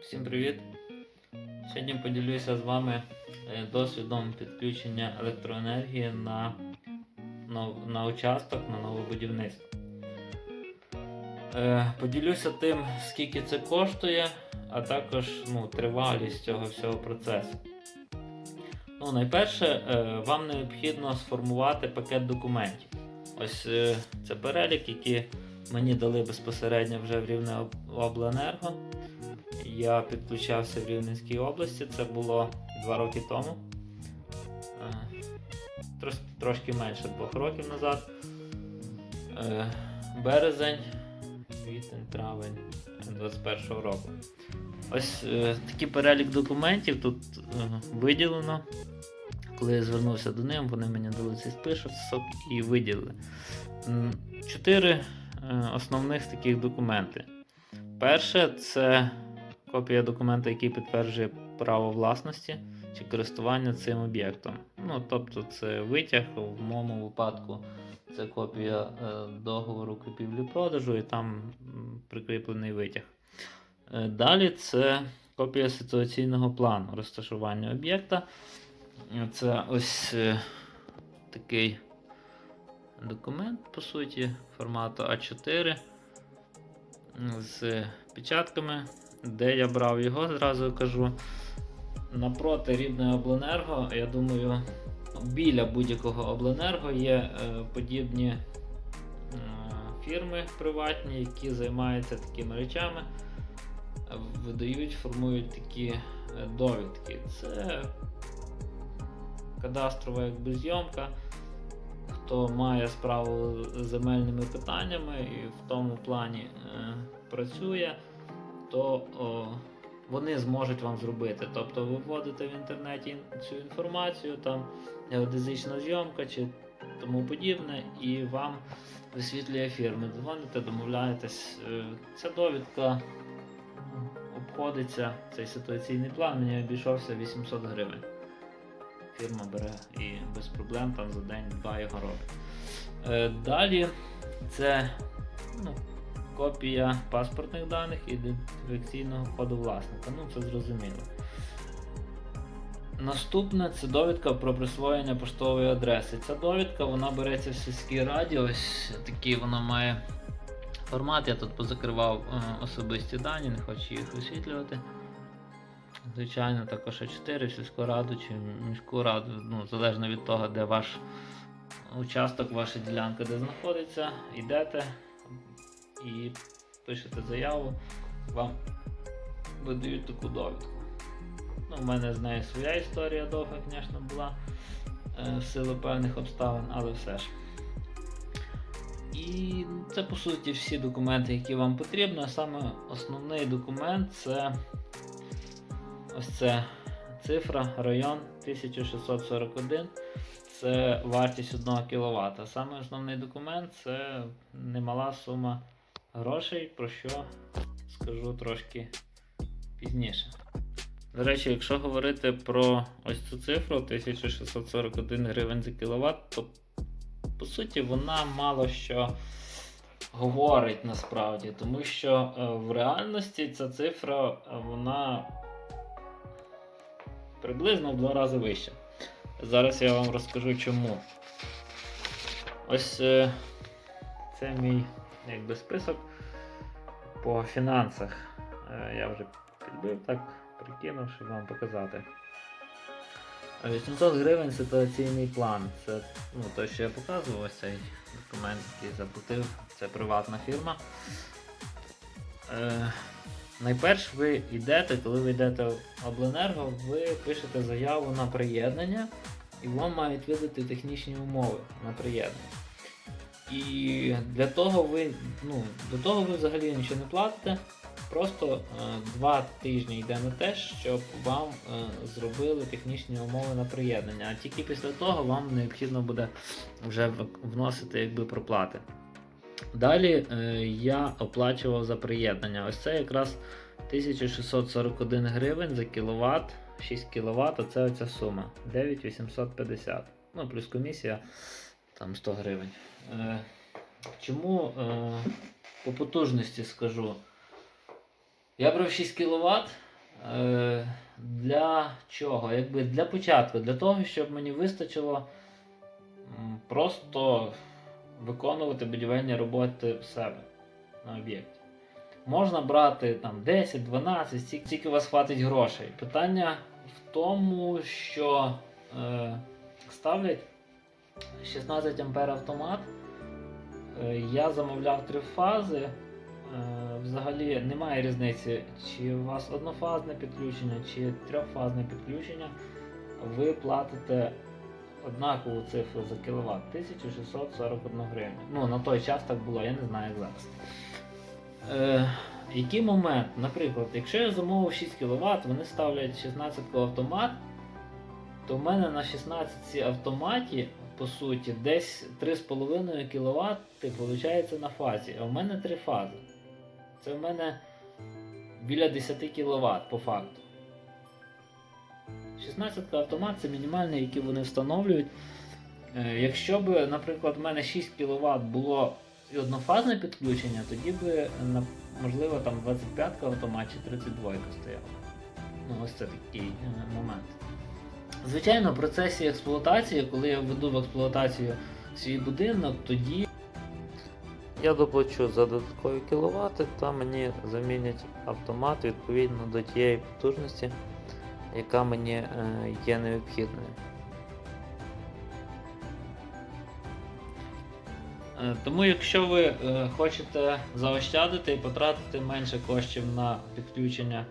Всім привіт! Сьогодні поділюся з вами е, досвідом підключення електроенергії на, на, на участок на нове будівництво. Е, поділюся тим, скільки це коштує, а також ну, тривалість цього всього процесу. Ну, найперше, е, вам необхідно сформувати пакет документів. Ось це перелік, який мені дали безпосередньо вже в Рівне обленерго. Я підключався в Рівненській області, це було два роки тому. Е, Трош, трошки менше двох років назад. Е, Березень, квітень, травень 21-го року. Ось е, такий перелік документів тут виділено. Коли я звернувся до них, вони мені дали цей список і виділили. Чотири основних таких документи. Перше це копія документа, який підтверджує право власності чи користування цим об'єктом. Ну, тобто це витяг, в моєму випадку це копія е, договору купівлі-продажу і там прикріплений витяг. Е, Далі це копія ситуаційного плану розташування об'єкта. Це ось е, такий документ, по суті, формату А4 з печатками, де я брав його, зразу кажу. Напроти рідної обленерго, я думаю, біля будь-якого обленерго є е, подібні е, фірми приватні, які займаються такими речами, видають, формують такі е, довідки. Це кадастрова якби зйомка. Хто має справу з земельними питаннями і в тому плані працює, то о, вони зможуть вам зробити. Тобто ви вводите в інтернеті цю інформацію, там геодезична зйомка чи тому подібне, і вам висвітлює фірми. Дзвоните, домовляєтесь. Е, Ця довідка обходиться, цей ситуаційний план мені обійшовся 800 гривень. Фірма бере і без проблем там за день-два його робить. Е, Далі це ну, копія паспортних даних і ідентифікаційного коду власника. Ну, це зрозуміло. Наступне це довідка про присвоєння поштової адреси. Ця довідка вона береться в сільській раді. Ось такий вона має формат. Я тут позакривав е, особисті дані, не хочу їх висвітлювати. Звичайно, також А4, сільську раду чи міську раду, ну, залежно від того, де ваш участок, ваша ділянка, де знаходиться, йдете і пишете заяву, вам видають таку довідку. Ну, У мене з нею своя історія довга, звісно, була е, в силу певних обставин, але все ж. І це по суті всі документи, які вам потрібні. Саме основний документ це ось це цифра, район 1641. Це вартість 1 кВт. Саме основний документ це немала сума грошей, про що скажу трошки пізніше. До речі, якщо говорити про ось цю цифру 1641 гривень за кіловат, то по суті вона мало що говорить насправді, тому що е, в реальності ця цифра е, вона приблизно в два рази вища. Зараз я вам розкажу чому. Ось е, це мій якби, список по фінансах. Е, я вже підбив так, прикинув, щоб вам показати. 800 гривень ситуаційний план. Це ну, той, що я показував, ось цей документ, який заплатив. Це приватна фірма. Е, найперш ви йдете, коли ви йдете в обленерго, ви пишете заяву на приєднання і вам мають видати технічні умови на приєднання. І для того ви, ну, до того ви взагалі нічого не платите. Просто е, два тижні йде на те, щоб вам е, зробили технічні умови на приєднання. А тільки після того вам необхідно буде вже вносити якби проплати. Далі е, я оплачував за приєднання. Ось це якраз 1641 гривень за кіловат, 6 кВт, це оця сума 9850. Ну, плюс комісія там 100 гривень. Е, чому е, по потужності скажу? Я брав 6 кВт, Е, для чого? Якби для початку, для того, щоб мені вистачило просто виконувати будівельні роботи в себе на об'єкті. Можна брати там 10, 12, стільки стільки у вас хватить грошей. Питання в тому, що е, ставлять 16 ампер автомат. Е, я замовляв три фази. Е, взагалі немає різниці, чи у вас однофазне підключення, чи трьохфазне підключення. Ви платите однакову цифру за кіловат 1641 гривню. Ну, на той час так було, я не знаю як зараз. Е, який момент? Наприклад, якщо я замовив 6 кВт, вони ставлять 16 автомат, то в мене на 16 автоматі, по суті, десь 3,5 кВт виходить на фазі, а в мене 3 фази. Це в мене біля 10 кВт по факту. 16 автомат це мінімальний, який вони встановлюють. Е, Якщо б, наприклад, в мене 6 кВт було і однофазне підключення, тоді на- можливо, там 25 автомат чи 32 стояла. Ну, ось це такий е, момент. Звичайно, в процесі експлуатації, коли я введу в експлуатацію свій будинок, тоді я доплачу за додаткові кіловати, та мені замінять автомат відповідно до тієї потужності, яка мені е, є необхідною. Е, Тому, якщо ви е, хочете заощадити і потратити менше коштів на підключення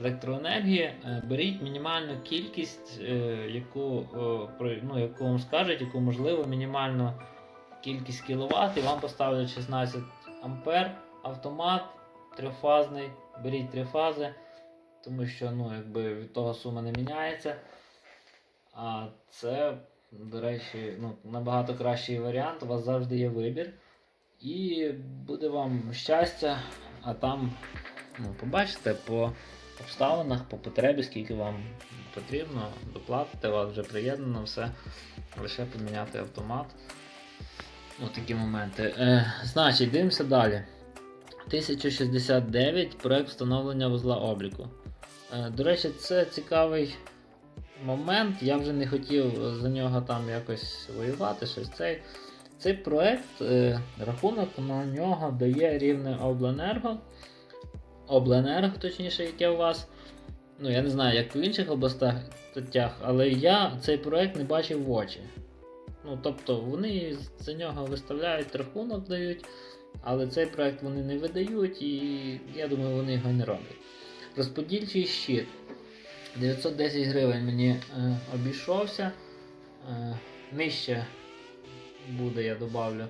електроенергії, е, беріть мінімальну кількість, е, яку, е, ну, яку вам скажуть, яку можливо мінімальну кількість кіловат, і вам поставлять 16 ампер, автомат трьохфазний, беріть три фази, тому що ну, якби від того сума не міняється. А це, до речі, ну, набагато кращий варіант, у вас завжди є вибір. І буде вам щастя, а там ну, побачите по обставинах, по потребі, скільки вам потрібно, доплатите, у вас вже приєднано все, лише поміняти автомат. Ну, такі моменти. Е, значить, дивимося далі. 1069 проект встановлення вузла обліку. Е, до речі, це цікавий момент. Я вже не хотів за нього там якось воювати. Щось. Цей, цей проект, е, рахунок на нього дає рівне обленерго. Обленерго, точніше, яке у вас. Ну, я не знаю, як в інших областях, статтях, але я цей проект не бачив в очі. Ну, тобто вони за нього виставляють рахунок, дають, але цей проект вони не видають і я думаю, вони його не роблять. Розподільчий щит. 910 гривень мені е, обійшовся. Е, нижче буде, я добавлю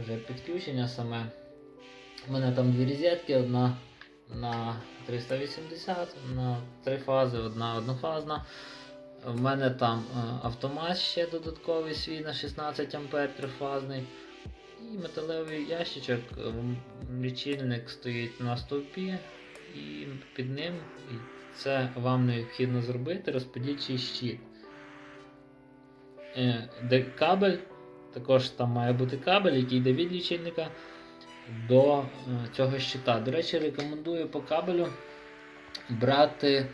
вже підключення саме. У мене там дві розетки, одна на 380, на три фази, одна однофазна. У мене там е, автомат ще додатковий свій на 16 А трифазний. І металевий ящичок, е, лічильник стоїть на стовпі і під ним і це вам необхідно зробити розподільчий щит. Е, Де кабель, також там має бути кабель, який йде від лічильника до е, цього щита. До речі, рекомендую по кабелю брати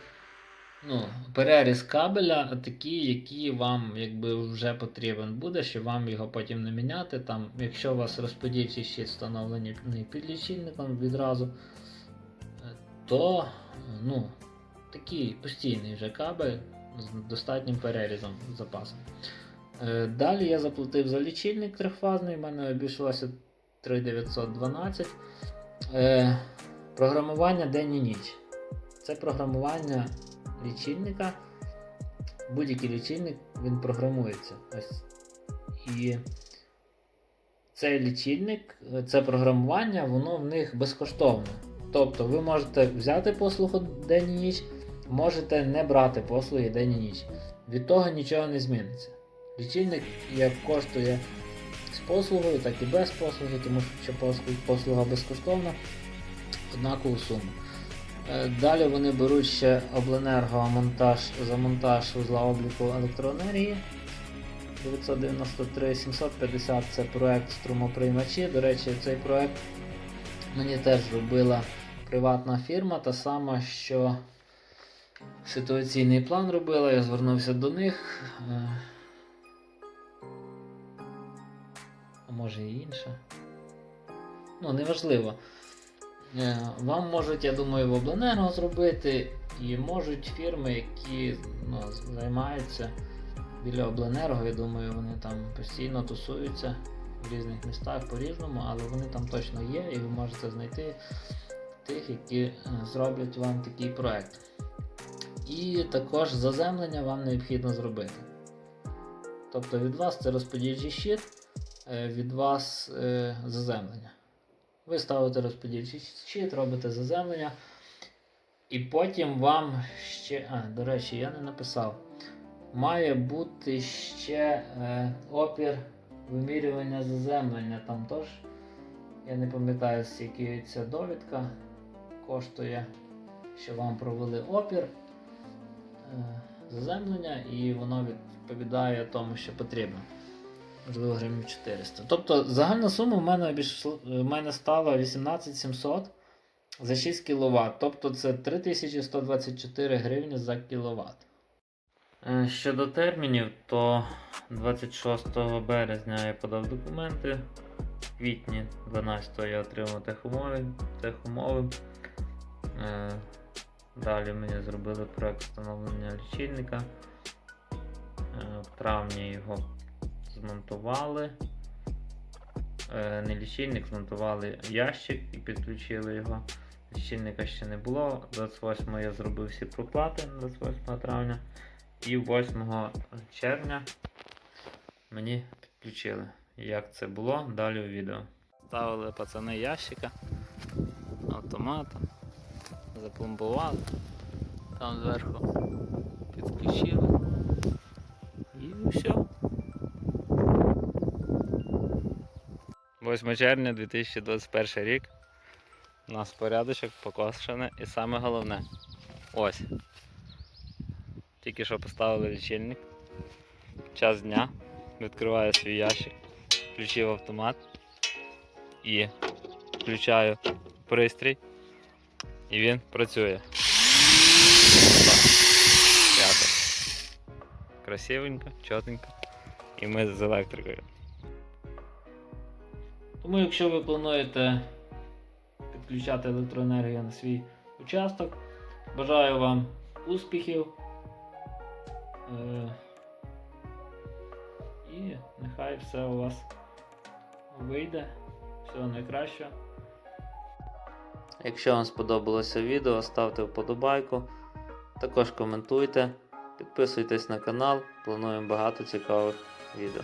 ну, переріз кабеля такий, який вам якби вже потрібен буде, щоб вам його потім не міняти. Там, якщо у вас розподільчий щит встановлений під лічильником відразу, е, то ну, такий постійний вже кабель з достатнім перерізом запасом. Е, Далі я заплатив за лічильник трьохфазний, в мене обійшлося 3912. Е, Програмування день і ніч. Це програмування лічильника. Будь-який лічильник він програмується. Ось. І цей лічильник, це програмування, воно в них безкоштовне. Тобто ви можете взяти послугу день і ніч, можете не брати послуги день і ніч. Від того нічого не зміниться. Лічильник як коштує з послугою, так і без послуги, тому що послуга безкоштовна, однакову суму. Е, Далі вони беруть ще обленерго монтаж за монтаж вузла обліку електроенергії. 993 750 це проект струмоприймачі. До речі, цей проект мені теж робила приватна фірма, та сама, що ситуаційний план робила, я звернувся до них. Може і інше. Ну, неважливо. Е, Вам можуть, я думаю, в Обленерго зробити, і можуть фірми, які ну, займаються біля Обленерго, я думаю, вони там постійно тусуються в різних містах по-різному, але вони там точно є, і ви можете знайти тих, які е, зроблять вам такий проект. І також заземлення вам необхідно зробити. Тобто від вас це розподільчий щит, від вас е, заземлення. Ви ставите розподільчий щит, робите заземлення. І потім вам ще. А, до речі, я не написав. Має бути ще е, опір вимірювання заземлення. Там теж. Я не пам'ятаю, скільки ця довідка коштує, що вам провели опір е, заземлення, і воно відповідає тому, що потрібно. Можливо, гривень 400. Тобто загальна сума в мене, обійшла- в мене стала 18700 за 6 кВт. Тобто це 3124 гривні за кВт. Е, Щодо термінів, то 26 березня я подав документи. В квітні 12 я отримав техумови. техумови. Е, Далі мені зробили проект встановлення лічильника. Е, В травні його змонтували. Е, Не лічильник, змонтували ящик і підключили його. Лічильника ще не було. 28 я зробив всі проплати 28 травня. І 8 червня мені підключили. Як це було, далі у відео. Ставили пацани ящика автомата, запломбували, там зверху підключили. І все. 8 червня 2021 рік. У нас порядочок покошене і саме головне. Ось. Тільки що поставили лічильник. Час дня. Відкриваю свій ящик, включив автомат і включаю пристрій. І він працює. Красивенько, чотенько. І ми з електрикою. Тому, якщо ви плануєте підключати електроенергію на свій участок, бажаю вам успіхів. Е, І нехай все у вас вийде. Всього найкращого. Якщо вам сподобалося відео, ставте вподобайку. Також коментуйте, підписуйтесь на канал, плануємо багато цікавих відео.